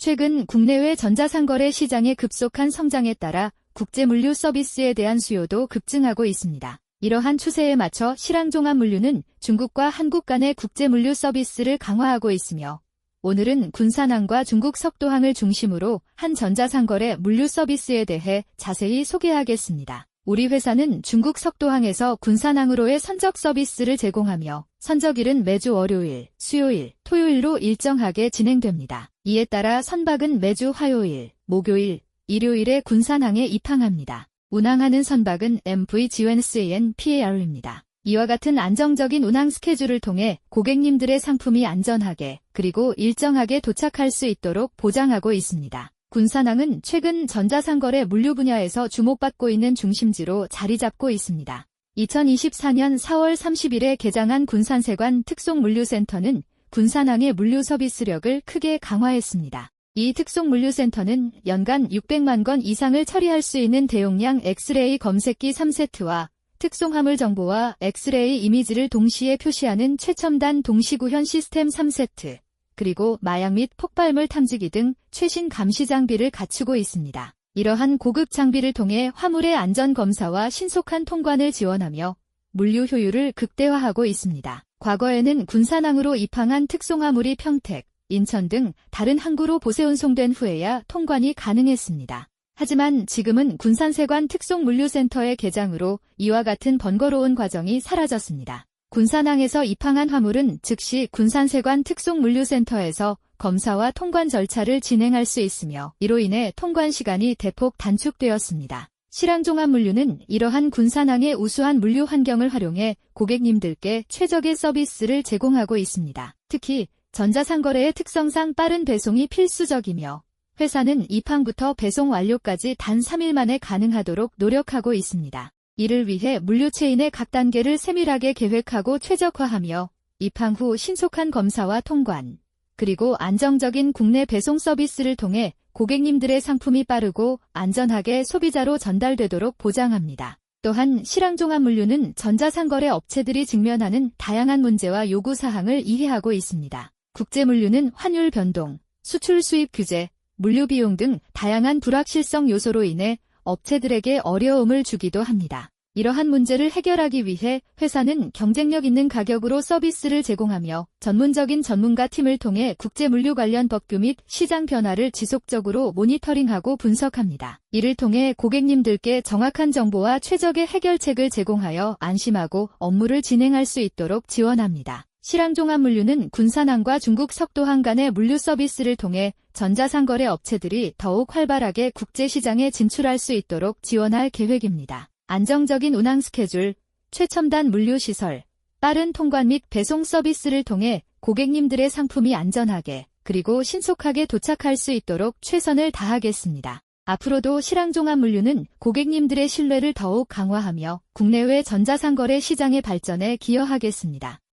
최근 국내외 전자상거래 시장의 급속한 성장에 따라 국제 물류 서비스에 대한 수요도 급증하고 있습니다. 이러한 추세에 맞춰 실항종합 물류는 중국과 한국 간의 국제 물류 서비스를 강화하고 있으며 오늘은 군산항과 중국 석도항을 중심으로 한 전자상거래 물류 서비스에 대해 자세히 소개하겠습니다. 우리 회사는 중국 석도항에서 군산항으로의 선적 서비스를 제공하며 선적일은 매주 월요일, 수요일, 토요일로 일정하게 진행됩니다. 이에 따라 선박은 매주 화요일, 목요일, 일요일에 군산항에 입항합니다. 운항하는 선박은 MV GNCN PAR입니다. 이와 같은 안정적인 운항 스케줄을 통해 고객님들의 상품이 안전하게 그리고 일정하게 도착할 수 있도록 보장하고 있습니다. 군산항은 최근 전자상거래 물류 분야에서 주목받고 있는 중심지로 자리 잡고 있습니다. 2024년 4월 30일에 개장한 군산세관 특송물류센터는 군산항의 물류 서비스력을 크게 강화했습니다. 이 특송물류센터는 연간 600만 건 이상을 처리할 수 있는 대용량 엑스레이 검색기 3세트와 특송 화물 정보와 엑스레이 이미지를 동시에 표시하는 최첨단 동시구현 시스템 3세트, 그리고 마약 및 폭발물 탐지기 등 최신 감시 장비를 갖추고 있습니다. 이러한 고급 장비를 통해 화물의 안전 검사와 신속한 통관을 지원하며 물류 효율을 극대화하고 있습니다. 과거에는 군산항으로 입항한 특송화물이 평택, 인천 등 다른 항구로 보세 운송된 후에야 통관이 가능했습니다. 하지만 지금은 군산세관 특송물류센터의 개장으로 이와 같은 번거로운 과정이 사라졌습니다. 군산항에서 입항한 화물은 즉시 군산세관 특송물류센터에서 검사와 통관 절차를 진행할 수 있으며 이로 인해 통관 시간이 대폭 단축되었습니다. 실항종합 물류는 이러한 군산항의 우수한 물류 환경을 활용해 고객님들께 최적의 서비스를 제공하고 있습니다. 특히 전자상거래의 특성상 빠른 배송이 필수적이며 회사는 입항부터 배송 완료까지 단 3일 만에 가능하도록 노력하고 있습니다. 이를 위해 물류체인의 각 단계를 세밀하게 계획하고 최적화하며 입항 후 신속한 검사와 통관, 그리고 안정적인 국내 배송 서비스를 통해 고객님들의 상품이 빠르고 안전하게 소비자로 전달되도록 보장합니다. 또한 실항종합 물류는 전자상거래 업체들이 직면하는 다양한 문제와 요구사항을 이해하고 있습니다. 국제물류는 환율 변동, 수출 수입 규제, 물류 비용 등 다양한 불확실성 요소로 인해 업체들에게 어려움을 주기도 합니다. 이러한 문제를 해결하기 위해 회사는 경쟁력 있는 가격으로 서비스를 제공하며 전문적인 전문가 팀을 통해 국제 물류 관련 법규 및 시장 변화를 지속적으로 모니터링하고 분석합니다. 이를 통해 고객님들께 정확한 정보와 최적의 해결책을 제공하여 안심하고 업무를 진행할 수 있도록 지원합니다. 실항종합 물류는 군산항과 중국 석도항 간의 물류 서비스를 통해 전자상거래 업체들이 더욱 활발하게 국제시장에 진출할 수 있도록 지원할 계획입니다. 안정적인 운항 스케줄, 최첨단 물류 시설, 빠른 통관 및 배송 서비스를 통해 고객님들의 상품이 안전하게 그리고 신속하게 도착할 수 있도록 최선을 다하겠습니다. 앞으로도 실항종합 물류는 고객님들의 신뢰를 더욱 강화하며 국내외 전자상거래 시장의 발전에 기여하겠습니다.